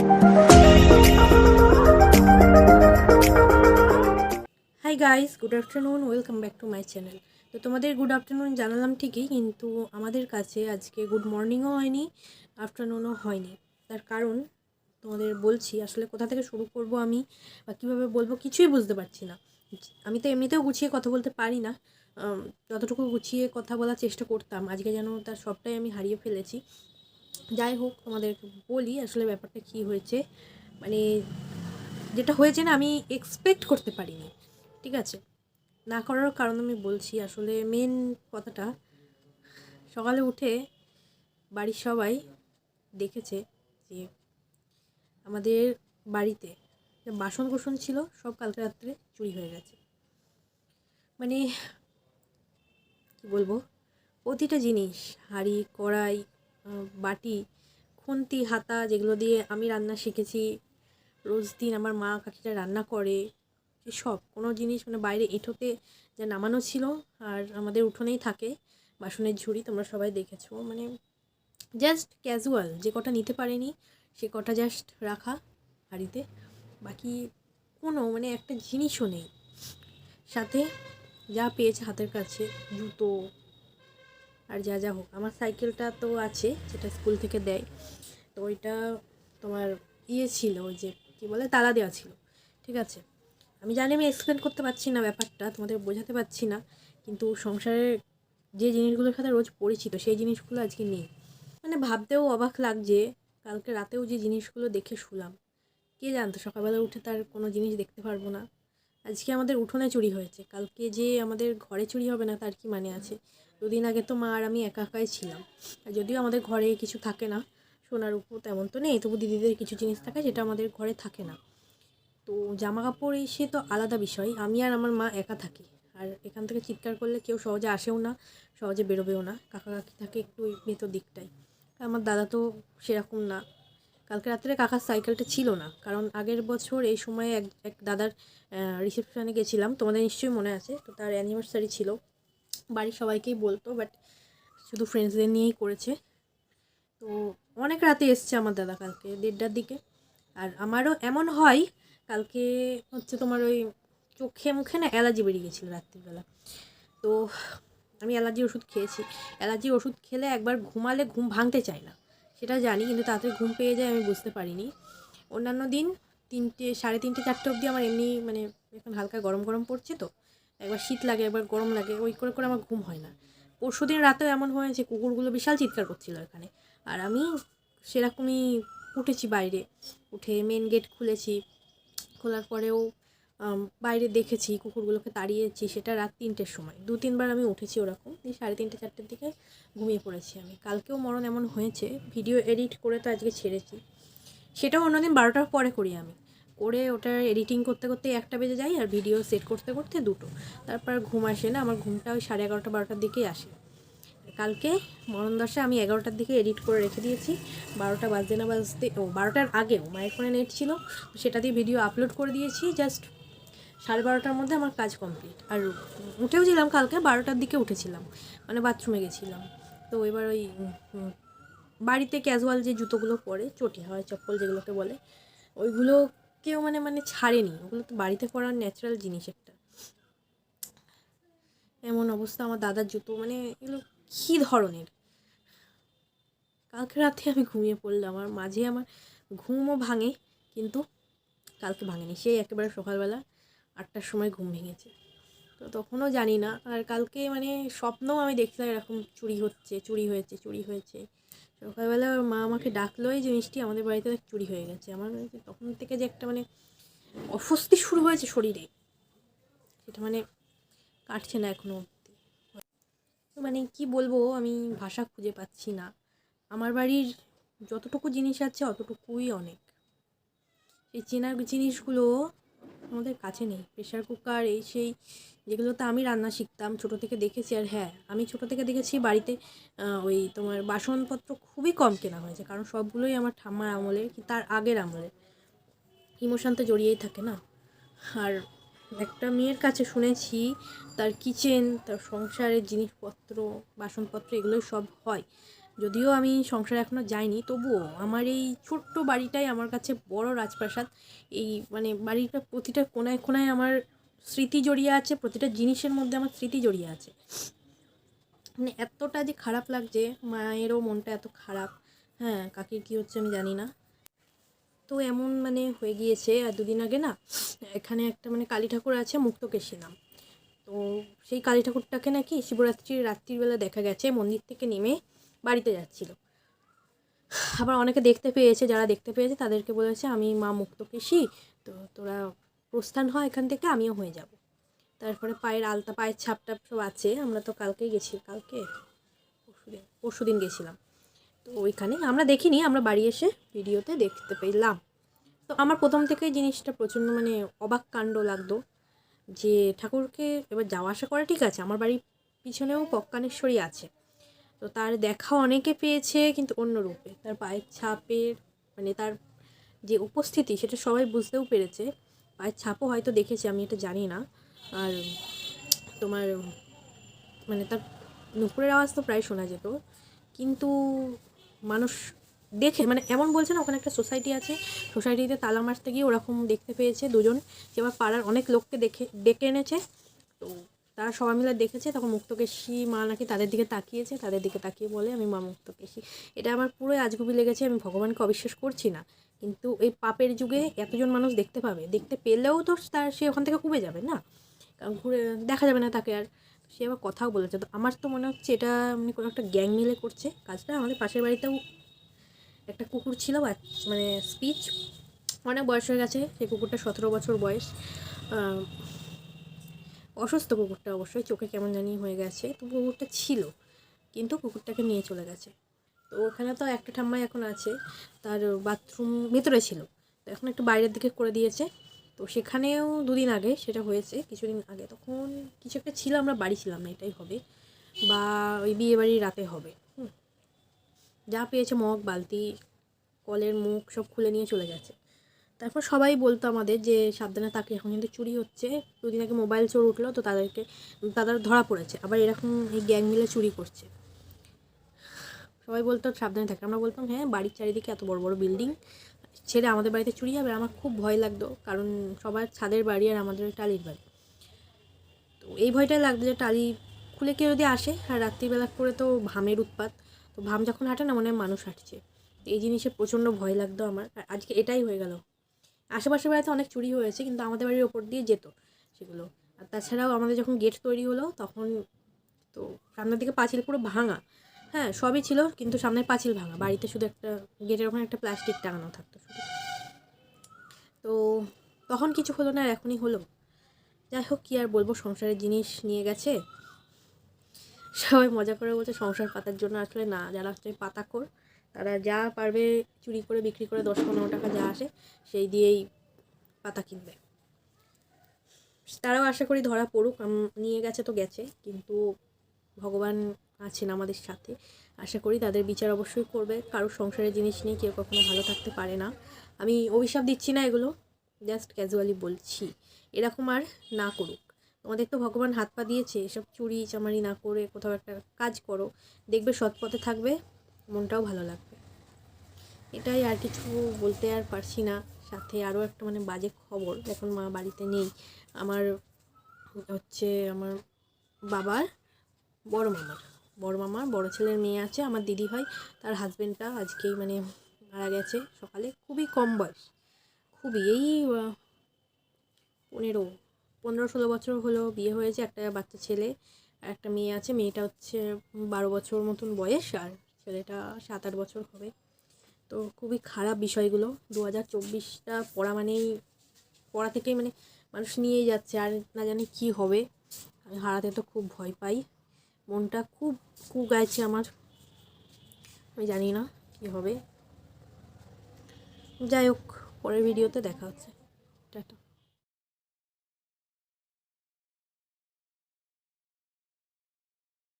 Hi guys good afternoon welcome back to my channel তো তোমাদের good afternoon জানালাম ঠিকই, কিন্তু আমাদের কাছে আজকে গুড মর্নিংও হয়নি আফটারনুনও হয়নি। তার কারণ তোমাদের বলছি, আসলে কোথা থেকে শুরু করব আমি বা কীভাবে বলব কিছুই বুঝতে পারছি না। আমি তো এমনিতেও গুছিয়ে কথা বলতে পারি না যতটুকু গুছিয়ে কথা বলার চেষ্টা করতাম, আজকে যেন তার সবটাই আমি হারিয়ে ফেলেছি। যাই হোক তোমাদের বলি আসলে ব্যাপারটা কী হয়েছে। মানে যেটা হয়েছে না, আমি এক্সপেক্ট করতে পারিনি, ঠিক আছে? না করার কারণ আমি বলছি, আসলে মেন কথাটা, সকালে উঠে বাড়ির সবাই দেখেছে যে আমাদের বাড়িতে যে বাসন কোসন ছিল, সব কালকে রাত্রে চুরি হয়ে গেছে। মানে কী বলব? প্রতিটা জিনিস, হাঁড়ি, কড়াই বাটি, খুন্তি, হাতা যেগুলো দিয়ে আমি রান্না শিখেছি। রোজ দিন আমার মা কাকিটা রান্না করে সব। কোনো জিনিস মানে বাইরে এঁঠোতে যা নামানো ছিল আর আমাদের উঠোনেই থাকে। বাসনের ঝুড়ি তোমরা সবাই দেখেছ। মানে জাস্ট ক্যাজুয়াল যে কটা নিতে পারেনি সে কটা জাস্ট রাখা হাড়িতে বাকি কোনো মানে একটা জিনিসও নেই। সাথে যা পেয়েছে হাতের কাছে, জুতো আর যা যা হোক। আমার সাইকেলটা তো আছে, যেটা স্কুল থেকে দেয়। তো ওইটা তোমার ইয়ে ছিল, ওই যে কী বলে, তালা দেওয়া ছিল। ঠিক আছে? আমি জানি আমি এক্সপ্লেন করতে পারছি না ব্যাপারটা, তোমাদের বোঝাতে পারছি না। কিন্তু সংসারের যে জিনিসগুলোর সাথে রোজ পরিচিত, সেই জিনিসগুলো আজকে নেই। মানে ভাবতেও অবাক লাগছে, কালকে রাতেও যে জিনিসগুলো দেখে শুলাম। কে জানতো, সকালবেলা উঠে তার কোনো জিনিস দেখতে পারব না। আজকে আমাদের উঠোনে চুরি হয়েছে। কালকে যে আমাদের ঘরে চুরি হবে না, তার কি মানে আছে? দুদিন আগে তো মা আর আমি একা একাই ছিলাম। আর যদিও আমাদের ঘরে কিছু থাকে না, সোনার উপর তেমন তো নেই, তবু দিদিদের কিছু জিনিস থাকে যেটা আমাদের ঘরে থাকে না। তো জামা কাপড় সে তো আলাদা বিষয়, আমি আর আমার মা একা থাকি। আর এখান থেকে চিৎকার করলে কেউ সহজে আসেও না, সহজে বেরোবেও না কাকা কাকি থাকে একটু ওই ভেতর দিকটাই আমার দাদা তো সেরকম না। কালকে রাত্রে কাকার সাইকেলটা ছিল না, কারণ আগের বছর এই সময়ে এক এক দাদার রিসেপশনে গেছিলাম, তোমাদের নিশ্চয়ই মনে আছে, তো তার অ্যানিভার্সারি ছিল। বাড়ির সবাইকেই বলতো বাট শুধু ফ্রেন্ডসদের নিয়েই করেছে। তো অনেক রাতে এসছে আমার দাদা কালকে দেড়টার দিকে। আর আমারও এমন হয়, কালকে হচ্ছে তোমার ওই চোখে মুখে না অ্যালার্জি বেরিয়ে গেছিল রাত্রিবেলা। তো আমি অ্যালার্জি ওষুধ খেয়েছি। অ্যালার্জি ওষুধ খেলে একবার ঘুমালে ঘুম ভাঙতে চায় না। সেটা জানি, কিন্তু তাড়াতাড়ি ঘুম পেয়ে যায় আমি বুঝতে পারিনি। অন্যান্য দিন তিনটে, সাড়ে তিনটে, চারটে অবধি আমার এমনি মানে এখন হালকা গরম গরম পড়ছে তো। একবার শীত লাগে, একবার গরম লাগে, ওই করে করে আমার ঘুম হয় না। পরশু দিন রাতেও এমন হয়েছে কুকুরগুলো বিশাল চিৎকার করছিল এখানে। আর আমি সেরকমই উঠেছি বাইরে, উঠে মেন গেট খুলেছি। খোলার পরেও বাইরে দেখেছি কুকুরগুলোকে তাড়িয়েছি, সেটা রাত তিনটের সময়। দু, তিনবার আমি উঠেছি ওরকম দিয়ে সাড়ে তিনটে, চারটের দিকে ঘুমিয়ে পড়েছি আমি। কালকেও মরণ এমন হয়েছে ভিডিও এডিট করে তো আজকে ছেড়েছি। সেটাও অন্যদিন বারোটার পরে করি আমি। করে ওটা এডিটিং করতে করতে একটা বেজে যাই আর ভিডিও সেট করতে করতে দুটো। তারপর ঘুম আসে না, আমার ঘুমটা ওই সাড়ে এগারোটা, বারোটার দিকেই আসে। কালকে মরণ দশা আমি এগারোটার দিকে এডিট করে রেখে দিয়েছি। বারোটা বাজতে না বাজতে, ও বারোটার আগেও মায়ের ফোনে নেট ছিল, সেটা দিয়ে ভিডিও আপলোড করে দিয়েছি জাস্ট সাড়ে বারোটার মধ্যে আমার কাজ কমপ্লিট আর উঠেও ছিলাম কালকে, বারোটার দিকে উঠেছিলাম মানে বাথরুমে গেছিলাম। তো এবার ওই বাড়িতে ক্যাজুয়াল যে জুতোগুলো পরে, চটি হয় চপ্পল যেগুলোকে বলে ওইগুলোকেও মানে মানে ছাড়েনি। ওগুলো তো বাড়িতে পরার ন্যাচারাল জিনিস একটা। এমন অবস্থা আমার দাদার জুতো মানে এগুলো কী ধরনের? কালকে রাতে আমি ঘুমিয়ে পড়লাম। আর মাঝে আমার ঘুমও ভাঙে, কিন্তু কালকে ভাঙেনি। সেই একেবারে সকালবেলা আটটার সময় ঘুম ভেঙেছে। তো তখনও জানি না। আর কালকে মানে স্বপ্নও আমি দেখছিলাম এরকম চুরি হচ্ছে, চুরি হয়েছে চুরি হয়েছে। সকালবেলা ওর মা আমাকে ডাকলো, এই জিনিসটি আমাদের বাড়িতে চুরি হয়ে গেছে। আমার তখন থেকে যে একটা মানে অস্বস্তি শুরু হয়েছে শরীরে। সেটা মানে কাটছে না এখনও অবধি। মানে কি বলব, আমি ভাষা খুঁজে পাচ্ছি না। আমার বাড়ির যতটুকু জিনিস আছে, অতটুকুই অনেক। এই চেনার জিনিসগুলো আমাদের কাছে নেই। প্রেশার কুকার এই সেই যেগুলো তো আমি রান্না শিখতাম, ছোটো থেকে দেখেছি আর হ্যাঁ আমি ছোটো থেকে দেখেছি বাড়িতে ওই তোমার বাসনপত্র খুবই কম কেনা হয়েছে, কারণ সবগুলোই আমার ঠাম্মার আমলের কি তার আগের আমলের। ইমোশন তো জড়িয়েই থাকে না। আর একটা মেয়ের কাছে শুনেছি, তার কিচেন তার সংসারের জিনিসপত্র, বাসনপত্র এগুলোই সব হয়। যদিও আমি সংসারে এখনও যাইনি, তবুও আমার এই ছোট্ট বাড়িটাই আমার কাছে বড় রাজপ্রাসাদ। এই মানে বাড়িটা প্রতিটা কোনায় কোনায় আমার স্মৃতি জড়িয়ে আছে, প্রতিটা জিনিসের মধ্যে আমার স্মৃতি জড়িয়ে আছে। মানে এতটা যে খারাপ লাগছে, মায়েরও মনটা এত খারাপ হ্যাঁ কাকির কী হচ্ছে আমি জানি না। তো এমন মানে হয়ে গিয়েছে, আর দুদিন আগে না, এখানে একটা মানে কালী ঠাকুর আছে, মুক্তকেশী নাম। তো সেই কালী ঠাকুরটাকে নাকি শিবরাত্রির রাত্রিবেলা দেখা গেছে, মন্দির থেকে নেমে বাড়িতে যাচ্ছিল। আবার অনেকে দেখতে পেয়েছে, যারা দেখতে পেয়েছে তাদেরকে বলেছে, আমি মা মুক্তকেশী তো তোরা প্রস্থান হয় এখান থেকে, আমিও হয়ে যাব। তারপরে পায়ের আলতা, পায়ের ছাপটা সব আছে, আমরা তো কালকেই গেছি, কালকে? পরশুদিন পরশু দিন গেছিলাম। তো ওইখানে আমরা দেখিনি, আমরা বাড়ি এসে ভিডিওতে দেখতে পেলাম। তো আমার প্রথম থেকেই জিনিসটা প্রচণ্ড মানে অবাক কাণ্ড লাগতো, যে ঠাকুরকে এবার যাওয়া আসা করা ঠিক আছে, আমার বাড়ির পিছনেও পক্কানেশ্বরী আছে। তো তার দেখা অনেকে পেয়েছে, কিন্তু অন্য রূপে। তার পায়ের ছাপের মানে তার যে উপস্থিতি, সেটা সবাই বুঝতেও পেরেছে। পায়ের ছাপও হয়তো দেখেছে, আমি এটা জানি না। আর তোমার মানে তার নুপুরের আওয়াজ তো প্রায় শোনা যেত। কিন্তু মানুষ দেখে মানে এমন বলছে না, ওখানে একটা সোসাইটি আছে, সোসাইটিতে তালা মারতে গিয়ে ওরকম দেখতে পেয়েছে দুজন। যে আবার পাড়ার অনেক লোককে দেখে, ডেকে এনেছে। তো তারা সবাই মিলে দেখেছে, তখন মুক্তকেশী মা নাকি তাদের দিকে তাকিয়েছে, তাদের দিকে তাকিয়ে বলে, আমি মা মুক্তকেশী। এটা আমার পুরো আজগুবি লেগেছে, আমি ভগবানকে অবিশ্বাস করছি না। কিন্তু এই পাপের যুগে এতজন মানুষ দেখতে পাবে, দেখতে পেলেও তো তার সে ওখান থেকে কুবে যাবে না। কারণ ঘুরে দেখা যাবে না তাকে আর। সে আবার কথাও বলেছে। তো আমার তো মনে হচ্ছে এটা এমনি কোনো একটা গ্যাং মিলে করছে কাজটা। আমাদের পাশের বাড়িতেও একটা কুকুর ছিল মানে স্পিচ। অনেক বয়স হয়ে গেছে, সেই কুকুরটা সতেরো বছর বয়স। অসুস্থ কুকুরটা অবশ্যই, চোখে কেমন জানি হয়ে গেছে, তো কুকুরটা ছিল, কিন্তু কুকুরটাকে নিয়ে চলে গেছে। তো ওখানে তো একটা ঠাম্মাই এখন আছে, তার বাথরুম ভেতরে ছিল, তো এখন একটু বাইরের দিকে করে দিয়েছে। তো সেখানেও দুদিন আগে সেটা হয়েছে, কিছুদিন আগে, তখন কিছু একটা ছিল, আমরা বাড়ি ছিলাম না, এটাই হবে, বা ওই বিয়ে বাড়ির রাতে হবে। যা পেয়েছে মগ, বালতি, কলের মুখ সব খুলে নিয়ে চলে গেছে। তারপর সবাই বলতো আমাদের যে, সাবধানে তাকে এখন কিন্তু চুরি হচ্ছে। দুদিন আগে মোবাইল চোর উঠল, তো তাদেরকে, তাদের ধরা পড়েছে। আবার এরকম এই গ্যাং মিলে চুরি করছে। সবাই বলতো, সাবধানে থাকে। আমরা বলতাম হ্যাঁ বাড়ির চারিদিকে এত বড় বড় বিল্ডিং, ছেড়ে আমাদের বাড়িতে চুরি হবে। আমার খুব ভয় লাগতো, কারণ সবার ছাদের বাড়ি আর আমাদের টালির বাড়ি। তো এই ভয়টাই লাগতো যে, টালি খুলে কেউ যদি আসে, আর রাত্রিবেলা করে তো ভামের উৎপাত, তো ভাম যখন হাঁটে না, মনে হয় মানুষ হাঁটছে। এই জিনিসে প্রচণ্ড ভয় লাগতো আমার। আজকে এটাই হয়ে গেল। আশেপাশের বাড়িতে অনেক চুরি হয়েছে, কিন্তু আমাদের বাড়ির ওপর দিয়ে যেত সেগুলো। আর তাছাড়াও আমাদের যখন গেট তৈরি হলো, তখন তো সামনের দিকে পাঁচিল পুরো ভাঙা। হ্যাঁ সবই ছিল, কিন্তু সামনের পাঁচিল ভাঙা। বাড়িতে শুধু একটা, গেটের ওখানে একটা প্লাস্টিক টাঙানো থাকতো শুধু। তো তখন কিছু হলো না, আর এখনই হলো। যাই হোক, কী আর বলব, সংসারের জিনিস নিয়ে গেছে। সবাই মজা করে বলছে, সংসার পাতার জন্য আসলে না, যারা হচ্ছে পাতাখোর তারা যা পারবে চুরি করে, বিক্রি করে, দশ পনেরো টাকা যা আসে, সেই দিয়েই পাতা কিনবে। তারাও আশা করি ধরা পড়ুক নিয়ে গেছে তো গেছে, কিন্তু ভগবান আছেন আমাদের সাথে। আশা করি তাদের বিচার অবশ্যই করবে, কারোর সংসারের জিনিস নিয়ে কেউ কখনো ভালো থাকতে পারে না। আমি অভিশাপ দিচ্ছি না এগুলো জাস্ট ক্যাজুয়ালি বলছি, এরকম আর না করুক। তোমাদের তো ভগবান হাত পা দিয়েছে, এসব চুরি চামারি না করে কোথাও একটা কাজ করো, দেখবে সৎ পথে থাকবে, মনটাও ভালো লাগবে। এটাই আর কিছু বলতে আর পারছি না। সাথে আরও একটা মানে বাজে খবর এখন মা বাড়িতে নেই, আমার হচ্ছে আমার বাবার বড় মামার বড় মামার বড় ছেলের মেয়ে আছে, আমার দিদি ভাই, তার হাজবেন্ডটা আজকেই মানে মারা গেছে সকালে, খুবই কম বয়স, খুবই, এই পনেরো পনেরো ষোলো বছর হলো বিয়ে হয়েছে একটা বাচ্চা ছেলে, আর একটা মেয়ে আছে, মেয়েটা হচ্ছে বারো বছর মতন বয়স, আর ছেলেটা সাত আট বছর হবে। তো খুবই খারাপ বিষয়গুলো। দু হাজার চব্বিশটা পড়া মানেই, পড়া থেকেই মানে মানুষ নিয়েই যাচ্ছে, আর না জানি কি হবে। আমি হারাতে তো খুব ভয় পাই। মনটা খুব খুব গাইছে আমার। আমি জানি না কি হবে। যাই হোক, পরের ভিডিওতে দেখা হচ্ছে।